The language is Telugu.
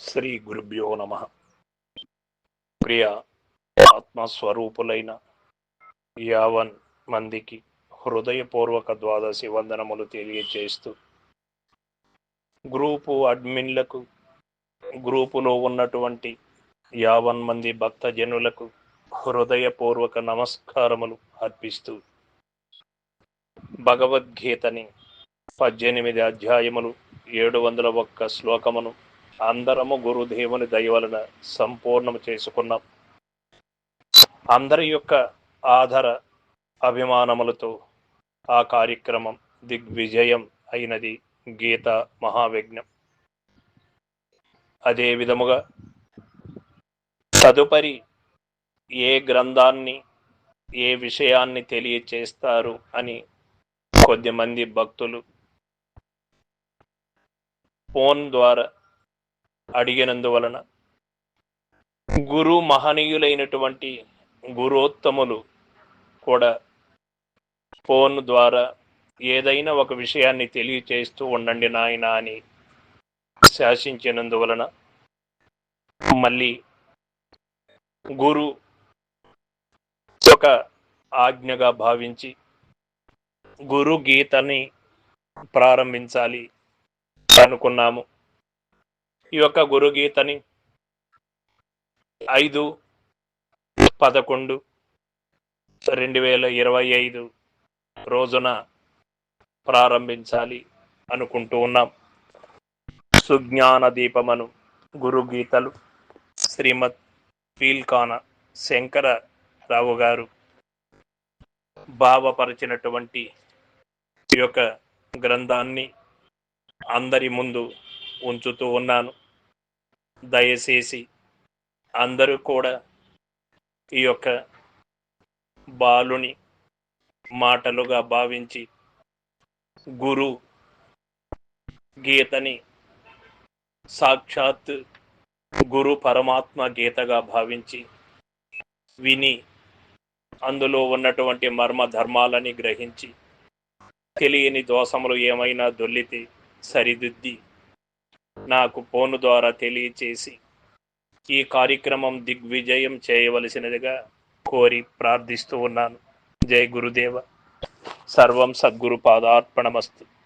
శ్రీ గురుభ్యో నమ. ప్రియ ఆత్మస్వరూపులైన యావన్ మందికి హృదయపూర్వక ద్వాదశి వందనములు తెలియచేస్తూ గ్రూపు అడ్మిన్లకు గ్రూపులో ఉన్నటువంటి యావన్ మంది భక్తజనులకు హృదయపూర్వక నమస్కారములు అర్పిస్తూ భగవద్గీతని పద్దెనిమిది అధ్యాయములు ఏడు వందల ఒక్క శ్లోకమును అందరము గురుదేవుని దయవలన సంపూర్ణం సంపూర్ణము చేసుకున్నాం. అందరి యొక్క ఆధార అభిమానములతో ఆ కార్యక్రమం దిగ్విజయం అయినది గీత మహావిజ్ఞం అదే విధముగా తదుపరి ఏ గ్రంథాన్ని ఏ విషయాన్ని తెలియచేస్తారు అని కొద్దిమంది భక్తులు ఫోన్ ద్వారా అడిగినందువలన గురు మహనీయులైనటువంటి గురోత్తములు కూడా ఫోన్ ద్వారా ఏదైనా ఒక విషయాన్ని తెలియచేస్తూ ఉండండి నాయన అని శాసించినందువలన మళ్ళీ గురు ఒక ఆజ్ఞగా భావించి గురు గీతని ప్రారంభించాలి అనుకున్నాము. ఈ యొక్క గురుగీతని ఐదు పదకొండు రెండు వేల ఇరవై ఐదు రోజున ప్రారంభించాలి అనుకుంటూ ఉన్నాం. సుజ్ఞాన దీపమను గురుగీతలు శ్రీమద్ పీల్కాన శంకర రావు గారు భావపరిచినటువంటి ఈ యొక్క గ్రంథాన్ని అందరి ముందు ఉంచుతూ ఉన్నాను. దయచేసి అందరూ కూడా ఈ యొక్క బాలుని మాటలుగా భావించి గురు గీతని సాక్షాత్ గురు పరమాత్మ గీతగా భావించి విని అందులో ఉన్నటువంటి మర్మ ధర్మాలని గ్రహించి తెలియని దోషములు ఏమైనా దొల్లితే సరిదిద్ది నాకు ఫోను ద్వారా తెలియచేసి ఈ కార్యక్రమం దిగ్విజయం చేయవలసినదిగా కోరి ప్రార్థిస్తూ ఉన్నాను. జై గురుదేవ. సర్వం సద్గురు పాదార్పణమస్తు.